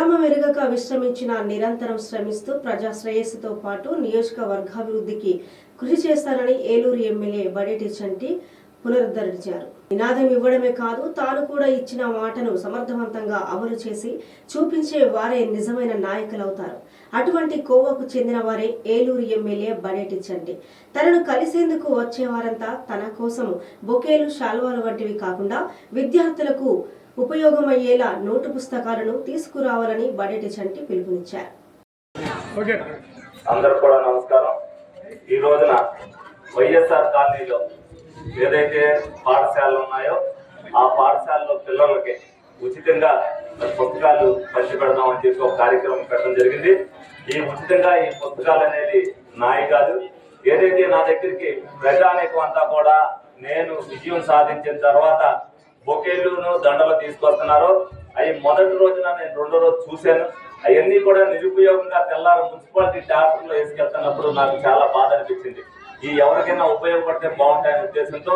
విరామం ఎరగక విశ్రమించిన నిరంతరం శ్రమిస్తూ ప్రజా శ్రేయస్సుతో పాటు నియోజకవర్గాభివృద్ధికి కృషి చేస్తారని ఏలూరు ఎమ్మెల్యే బడేటి చంటి పునరుద్ధరించారు. నినాదం ఇవ్వడమే కాదు తాను కూడా ఇచ్చిన మాటను సమర్థవంతంగా అమలు చేసి చూపించే వారే నిజమైన నాయకులవుతారు. అటువంటి కోవకు చెందిన వారే ఏలూరు ఎమ్మెల్యే బడేటి చంటి. తనను కలిసేందుకు వచ్చేవారంతా తన కోసం బొకేలు శాల్వాలు వంటివి కాకుండా విద్యార్థులకు ఉపయోగమయ్యేలా నోటు పుస్తకాలను తీసుకురావాలని బడేటి చంటి పిలుపునిచ్చారు. కూడా నమస్కారం. ఈ రోజున వైఎస్ఆర్ కాలనీలో ఏదైతే పాఠశాలలు ఉన్నాయో ఆ పాఠశాలలో పిల్లలకి ఉచితంగా పుస్తకాలు పంచి పెడదామని చెప్పి ఒక కార్యక్రమం పెట్టడం జరిగింది. ఈ ఉచితంగా ఈ పుస్తకాలు అనేది నాయి కాదు. ఏదైతే నా దగ్గరికి ప్రజానీకం అంతా కూడా నేను విజయం సాధించిన తర్వాత బొకేళ్ళును దండలు తీసుకొస్తున్నారో. అవి మొదటి రోజున నేను రెండో రోజు చూశాను. అవన్నీ కూడా నిరుపయోగంగా తెల్లారు మున్సిపాలిటీ ట్యాక్స్లో వేసుకెళ్తున్నప్పుడు నాకు చాలా బాధ అనిపించింది. ఈ ఎవరికైనా ఉపయోగపడితే బాగుంటాయనే ఉద్దేశంతో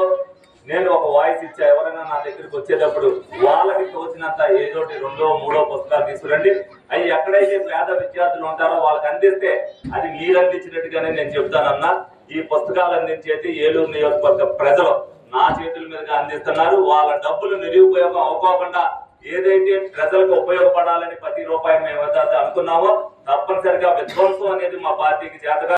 నేను ఒక వాయిస్ ఇచ్చా ఎవరైనా నా దగ్గరికి వచ్చేటప్పుడు వాళ్ళకి తోచినంత ఏదోటి రెండో మూడో పుస్తకాలు తీసుకురండి. అవి ఎక్కడైతే పేద విద్యార్థులు ఉంటారో వాళ్ళకి అందిస్తే అది మీరు అందించినట్టుగానే నేను చెప్తానన్నా. ఈ పుస్తకాలు అందించేది ఏలూరు నియోజకవర్గ ప్రజలు. నా చేతుల మీదుగా అందిస్తున్నారు. వాళ్ళ డబ్బులు నిరుపయోగం అవ్వకోకుండా ఏదైతే ప్రజలకు ఉపయోగపడాలని ప్రతి రూపాయి మేము ఏదైతే అనుకున్నామో తప్పనిసరిగా విధ్వంసం అనేది మా పార్టీకి చేతగా